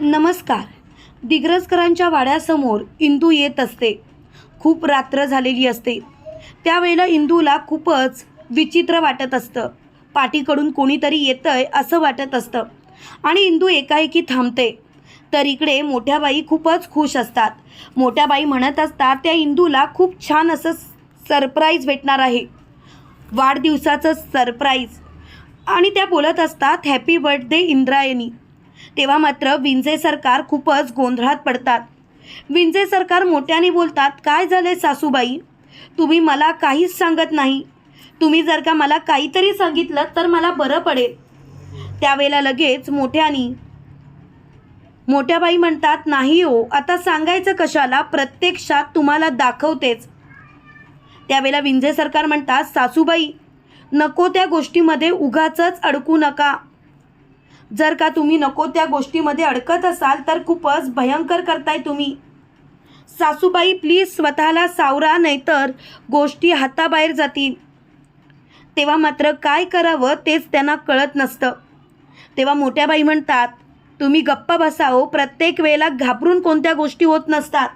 नमस्कार. दिग्रजकरांच्या वाड्यासमोर इंदू येत असते. खूप रात्र झालेली असते. त्यावेळेला इंदूला खूपच विचित्र वाटत असतं. पाठीकडून कोणीतरी येतंय असं वाटत असतं. आणि इंदू एकाएकी थांबते. तर इकडे मोठ्या बाई खूपच खुश असतात. मोठ्या बाई म्हणत असतात त्या इंदूला खूप छान असं सरप्राईज भेटणार आहे. वाढदिवसाचं सरप्राईज. आणि त्या बोलत असतात हॅपी बर्थडे इंद्रायणी. तेव्हा मात्र विंजे सरकार खूपच गोंधळात पडतात. विंजे सरकार मोठ्याने बोलतात काय झाले सासूबाई? तुम्ही मला काहीच सांगत नाही. तुम्ही जर का मला काहीतरी सांगितलं तर मला बरं पडेल. त्यावेळेला लगेच मोठ्यानी मोठ्या बाई म्हणतात नाही हो आता सांगायचं कशाला? प्रत्यक्षात तुम्हाला दाखवतेच. त्यावेळेला विंजे सरकार म्हणतात सासूबाई नको त्या गोष्टीमध्ये उगाच अडकू नका. जर का तुम्ही नको त्या गोष्टीमध्ये अडकत असाल तर खूपच भयंकर करताय तुम्ही. सासूबाई प्लीज स्वतःला सावरा नाहीतर गोष्टी हाताबाहेर जातील. तेव्हा मात्र काय करावं तेच त्यांना कळत नसतं. तेव्हा मोठ्या बाई म्हणतात तुम्ही गप्पा बसाओ हो, प्रत्येक वेळेला घाबरून कोणत्या गोष्टी होत नसतात.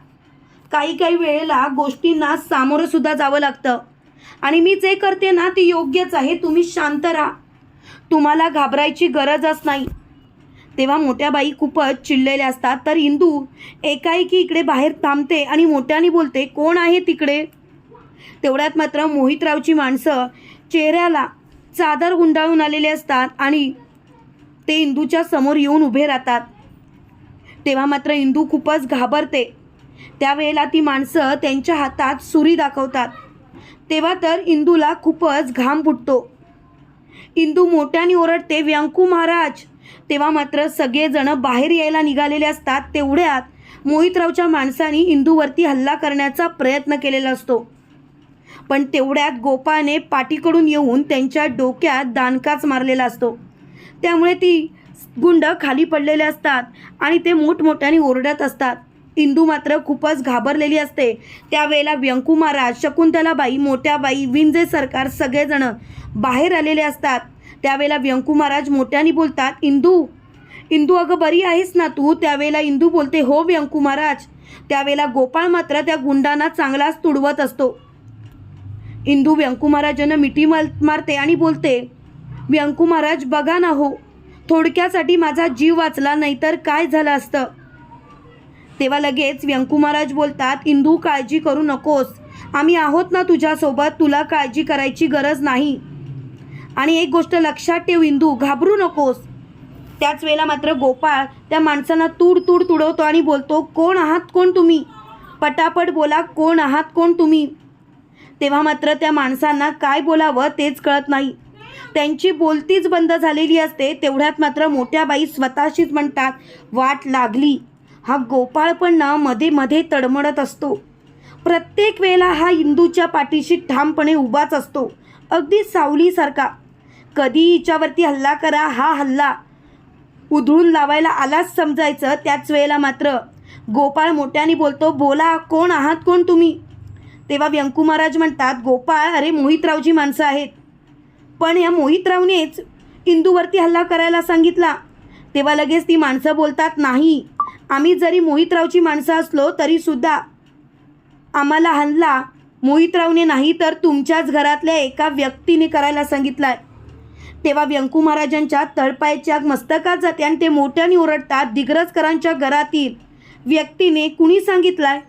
काही काही वेळेला गोष्टींना सामोरंसुद्धा जावं लागतं. आणि मी जे करते ना ते योग्यच आहे तुम्ही शांत राहा. तुम्हाला घाबरायची गरजच नाही. तेव्हा मोठ्या बाई खूपच चिडलेल्या असतात. तर इंदू एकाएकी इकडे बाहेर थांबते आणि मोठ्याने बोलते कोण आहे तिकडे? तेवढ्यात मात्र मोहितरावची माणसं चेहऱ्याला चादर गुंडाळून आलेले असतात आणि ते इंदूच्या समोर येऊन उभे राहतात. तेव्हा मात्र इंदू खूपच घाबरते. त्यावेळेला ती माणसं त्यांच्या हातात सुरी दाखवतात. तेव्हा तर इंदूला खूपच घाम फुटतो. इंदू मोठ्याने ओरडते व्यंकू महाराज. तेव्हा मात्र सगळेजण बाहेर यायला निघालेले असतात. तेवढ्यात मोहितरावच्या माणसाने इंदूवरती हल्ला करण्याचा प्रयत्न केलेला असतो. पण तेवढ्यात गोपाळने पाठीकडून येऊन त्यांच्या डोक्यात दानकाच मारलेला असतो. त्यामुळे ती गुंड खाली पडलेले असतात आणि ते मोठमोठ्याने ओरडत असतात. इंदू मात्र खूपच घाबरलेली असते. त्यावेळेला व्यंकू महाराज शकुंतलाबाई मोठ्या बाई विंजे सरकार सगळेजण बाहेर आलेले असतात. त्यावेळेला व्यंकू महाराज मोठ्याने बोलतात इंदू इंदू अगं बरी आहेस ना तू? त्यावेळेला इंदू बोलते हो व्यंकू महाराज. त्यावेळेला गोपाळ मात्र त्या गुंडांना चांगलाच तुडवत असतो. इंदू व्यंकू महाराजांना मिठी मार मारते आणि बोलते व्यंकू महाराज बघा ना हो थोडक्यासाठी माझा जीव वाचला नाहीतर काय झालं असतं? तेव्हा लगेच व्यंकू महाराज बोलतात इंदू काळजी करू नकोस. आम्ही आहोत ना तुझ्यासोबत तुला काळजी करायची गरज नाही. आणि एक गोष्ट लक्षात ठेव इंदू घाबरू नकोस. त्याच वेळेला मात्र गोपाळ त्या माणसांना तूड तूड तुडवतो आणि बोलतो कोण आहात कोण तुम्ही? पटापट बोला कोण आहात कोण तुम्ही? तेव्हा मात्र त्या माणसांना काय बोलावं तेच कळत नाही. त्यांची बोलतीच बंद झालेली असते तेवढ्यात मात्र मोठ्या बाई स्वतःशीच म्हणतात वाट लागली. हा गोपाळ पण ना मध्ये मध्ये तडमडत असतो. प्रत्येक वेळेला हा इंदूच्या पाठीशी ठामपणे उभाच असतो. अगदी सावलीसारखा. कधी हिच्यावरती हल्ला करा हा हल्ला. उधळून लावायला आलाच समजायचं त्याच वेळेला मात्र. गोपाळ मोठ्याने बोलतो बोला कोण आहात कोण तुम्ही? तेव्हा व्यंकू महाराज म्हणतात गोपाळ अरे मोहितरावजी माणसं आहेत. पण या मोहितरावनेच इंदूवरती हल्ला करायला सांगितला. तेव्हा लगेच ती माणसं बोलतात नाही आम्ही जरी मोहितरावची माणसं असलो तरीसुद्धा आम्हाला हल्ला मोहितरावने नाही तर तुमच्याच घरातल्या एका व्यक्तीने करायला सांगितलाय. तेव्हा व्यंकू महाराजांच्या तळपायच्या मस्तकात जाते आणि ते मोठ्याने ओरडतात दिग्रजकरांच्या घरातील व्यक्तीने कुणी सांगितलाय?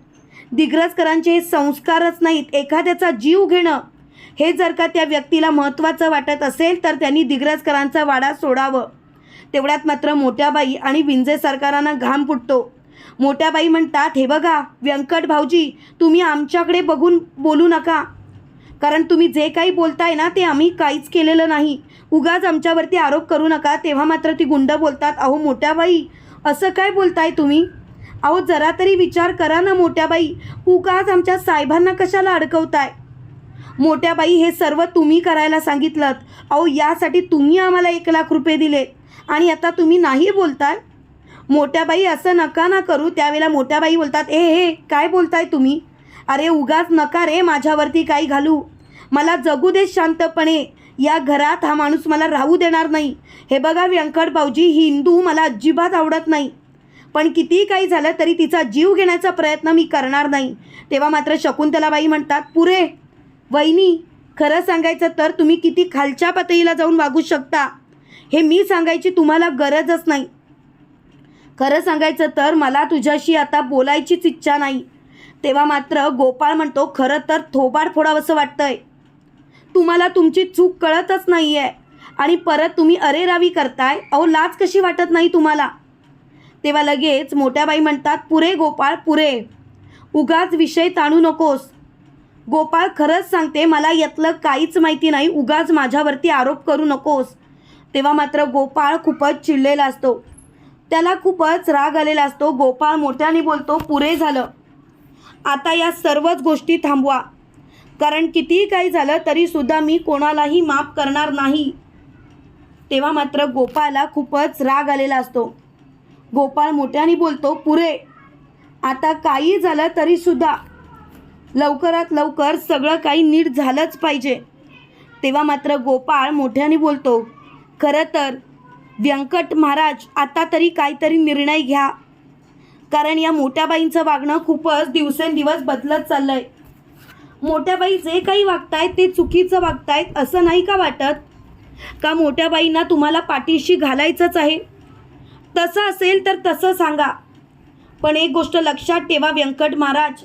दिग्रजकरांचे हे संस्कारच नाहीत. एखाद्याचा जीव घेणं हे जर का त्या व्यक्तीला महत्त्वाचं वाटत असेल तर त्यांनी दिग्रजकरांचा वाडा सोडावं. तेवढ्यात मात्र मोठ्याबाई आणि विंजे सरकारांना घाम फुटतो. मोठ्याबाई म्हणतात हे बघा व्यंकट भाऊजी तुम्ही आमच्याकडे बघून बोलू नका. कारण तुम्ही जे काही बोलताय ना ते आम्ही काहीच केलेलं नाही. उगाच आमच्यावरती आरोप करू नका. तेव्हा मात्र ती गुंड बोलतात अहो मोठ्याबाई असं काय बोलताय तुम्ही? अहो जरा तरी विचार करा ना मोठ्याबाई उगाच आमच्या साहेबांना कशाला अडकवताय? मोठ्याबाई हे सर्व तुम्ही करायला सांगितलं अहो यासाठी तुम्ही आम्हाला एक लाख रुपये दिले. आणि आता तुम्ही नाही बोलताय? मोठ्याबाई असं नका ना करू. त्यावेळेला मोठ्याबाई बोलतात ए हे काय बोलताय तुम्ही? अरे उगाच नका रे माझ्यावरती काही घालू. मला जगू दे शांतपणे. या घरात हा माणूस मला राहू देणार नाही. हे बघा व्यंकट भाऊजी ही हिंदू मला अजिबात आवडत नाही. पण कितीही काही झालं तरी तिचा जीव घेण्याचा प्रयत्न मी करणार नाही. तेव्हा मात्र शकुंतलाबाई म्हणतात पुरे वहिनी खरं सांगायचं तर तुम्ही किती खालच्या पातळीला जाऊन वागू शकता. हे मी सांगायची तुम्हाला गरजच नाही. खरं सांगायचं तर मला तुझ्याशी आता बोलायचीच इच्छा नाही. तेव्हा मात्र गोपाळ म्हणतो खरं तर थोबाड फोडावंसं वाटतंय. तुम्हाला तुमची चूक कळतच नाही आहे आणि परत तुम्ही अरेरावी करताय. अहो लाज कशी वाटत नाही तुम्हाला? तेव्हा लगेच मोठ्या बाई म्हणतात पुरे गोपाळ पुरे. उगाच विषय ताणू नकोस. गोपाळ खरंच सांगते मला यातलं काहीच माहिती नाही. उगाच माझ्यावरती आरोप करू नकोस. तेव्हा मात्र गोपाळ खूपच चिडलेला असतो. त्याला खूपच राग आलेला असतो. गोपाळ मोठ्याने बोलतो पुरे झालं. आता या सर्वच गोष्टी थांबवा. कारण कितीही काही झालं तरीसुद्धा मी कोणालाही माफ करणार नाही. तेव्हा मात्र गोपाळला खूपच राग आलेला असतो. गोपाळ मोठ्याने बोलतो पुरे. आता काही झालं तरीसुद्धा लवकरात लवकर सगळं काही नीट झालंच पाहिजे. तेव्हा मात्र गोपाळ मोठ्याने बोलतो खरं तर व्यंकट महाराज आता तरी काहीतरी निर्णय घ्या. कारण या मोठ्याबाईंचं वागणं खूपच दिवसेंदिवस बदलत चाललंय. आहे मोठ्याबाई जे काही वागतायत ते चुकीचं वागतायत असं नाही का वाटत? का मोठ्याबाईंना तुम्हाला पाठीशी घालायचंच आहे? तसं असेल तर तसं सांगा. पण एक गोष्ट लक्षात ठेवा व्यंकट महाराज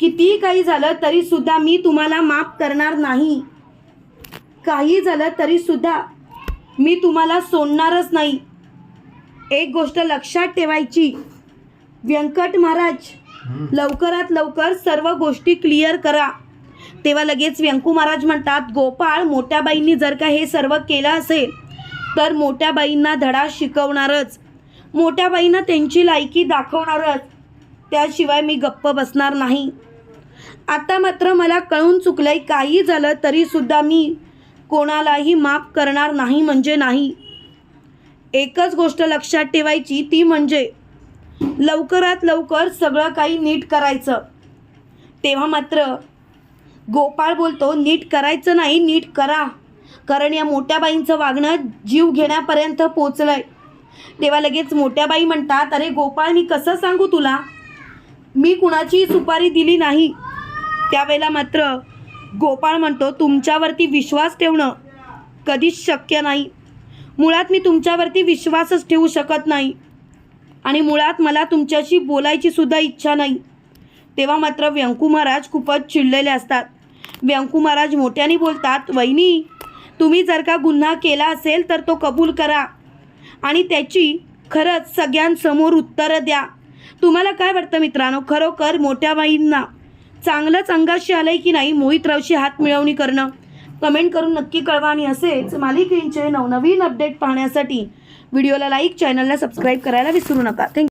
कितीही काही झालं तरीसुद्धा मी तुम्हाला माफ करणार नाही. काही झालं तरीसुद्धा मी तुम्हाला सोडणारच नाही. एक गोष्ट लक्षात ठेवायची. व्यंकट महाराज लवकरात लवकर सर्व गोष्टी क्लिअर करा. तेव्हा लगेच व्यंकू महाराज म्हणतात गोपाळ मोठ्या बाईंनी जर का हे सर्व केलं असेल तर मोठ्या बाईंना धडा शिकवणारच. मोठ्या बाईंना त्यांची लायकी दाखवणारच. त्याशिवाय मी गप्प बसणार नाही. आता मात्र मला कळून चुकलंय काही झालं तरीसुद्धा मी कोणालाही माफ करणार नाही म्हणजे नाही. एकच गोष्ट लक्षात ठेवायची ती म्हणजे लवकरात लवकर सगळं काही नीट करायचं. तेव्हा मात्र गोपाळ बोलतो नीट करायचं नाही नीट करा. कारण या मोठ्या बाईंचं वागणं जीव घेण्यापर्यंत पोचलं आहे तेव्हा लगेच मोठ्या बाई म्हणतात अरे गोपाळ मी कसं सांगू तुला? मी कुणाची सुपारी दिली नाही. त्यावेळेला मात्र गोपाळ म्हणतो तुमच्यावरती विश्वास ठेवणं कधीच शक्य नाही. मुळात मी तुमच्यावरती विश्वासच ठेवू शकत नाही. आणि मुळात मला तुमच्याशी बोलायची सुद्धा इच्छा नाही. तेव्हा मात्र व्यंकू महाराज खूपच चिडलेले असतात. व्यंकू महाराज मोठ्याने बोलतात वहिनी तुम्ही जर का गुन्हा केला असेल तर तो कबूल करा. आणि त्याची खरंच सगळ्यांसमोर उत्तरं द्या. तुम्हाला काय वाटतं मित्रांनो? खरोखर मोठ्या बाईंना चांगलंच अंगाशी आलंय की नाही मोहितरावशी हात मिळवणी करणं? कमेंट करून नक्की कळवा आणि असेच मालिकेंचे नवनवीन अपडेट पाहण्यासाठी व्हिडिओला लाईक चॅनलला सबस्क्राईब करायला विसरू नका. थँक्यू